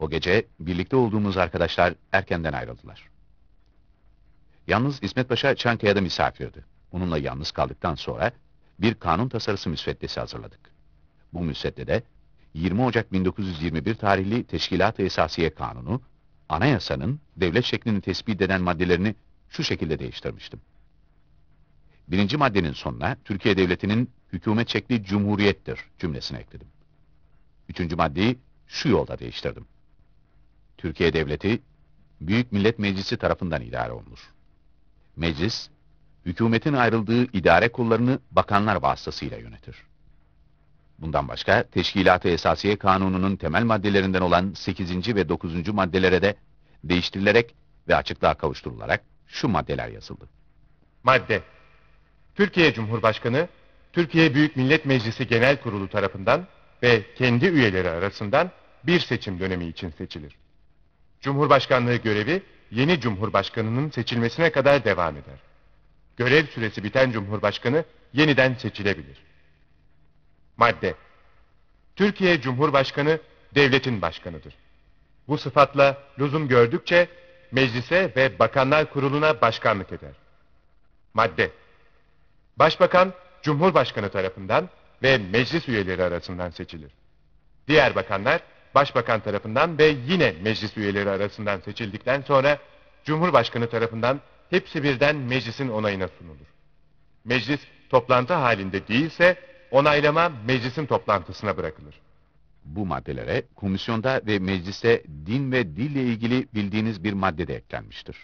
O gece birlikte olduğumuz arkadaşlar erkenden ayrıldılar. Yalnız İsmet Paşa Çankaya'da misafirdi. Onunla yalnız kaldıktan sonra bir kanun tasarısı müsveddesi hazırladık. Bu müsveddede 20 Ocak 1921 tarihli Teşkilat-ı Esasiye Kanunu, anayasanın devlet şeklini tespit eden maddelerini şu şekilde değiştirmiştim. Birinci maddenin sonuna Türkiye Devleti'nin hükümet şekli cumhuriyettir cümlesini ekledim. Üçüncü maddeyi şu yolda değiştirdim. Türkiye Devleti, Büyük Millet Meclisi tarafından idare olunur. Meclis, hükümetin ayrıldığı idare kollarını bakanlar vasıtasıyla yönetir. Bundan başka, Teşkilat-ı Esasiye Kanunu'nun temel maddelerinden olan 8. ve 9. maddelere de değiştirilerek ve açıklığa kavuşturularak şu maddeler yazıldı. Madde. Türkiye Cumhurbaşkanı, Türkiye Büyük Millet Meclisi Genel Kurulu tarafından ve kendi üyeleri arasından bir seçim dönemi için seçilir. Cumhurbaşkanlığı görevi yeni Cumhurbaşkanının seçilmesine kadar devam eder. Görev süresi biten Cumhurbaşkanı yeniden seçilebilir. Madde. Türkiye Cumhurbaşkanı devletin başkanıdır. Bu sıfatla lüzum gördükçe meclise ve bakanlar kuruluna başkanlık eder. Madde. Başbakan, Cumhurbaşkanı tarafından ve meclis üyeleri arasından seçilir. Diğer bakanlar, Başbakan tarafından ve yine meclis üyeleri arasından seçildikten sonra, Cumhurbaşkanı tarafından hepsi birden meclisin onayına sunulur. Meclis toplantı halinde değilse, onaylama meclisin toplantısına bırakılır. Bu maddelere komisyonda ve mecliste din ve dille ilgili bildiğiniz bir madde de eklenmiştir.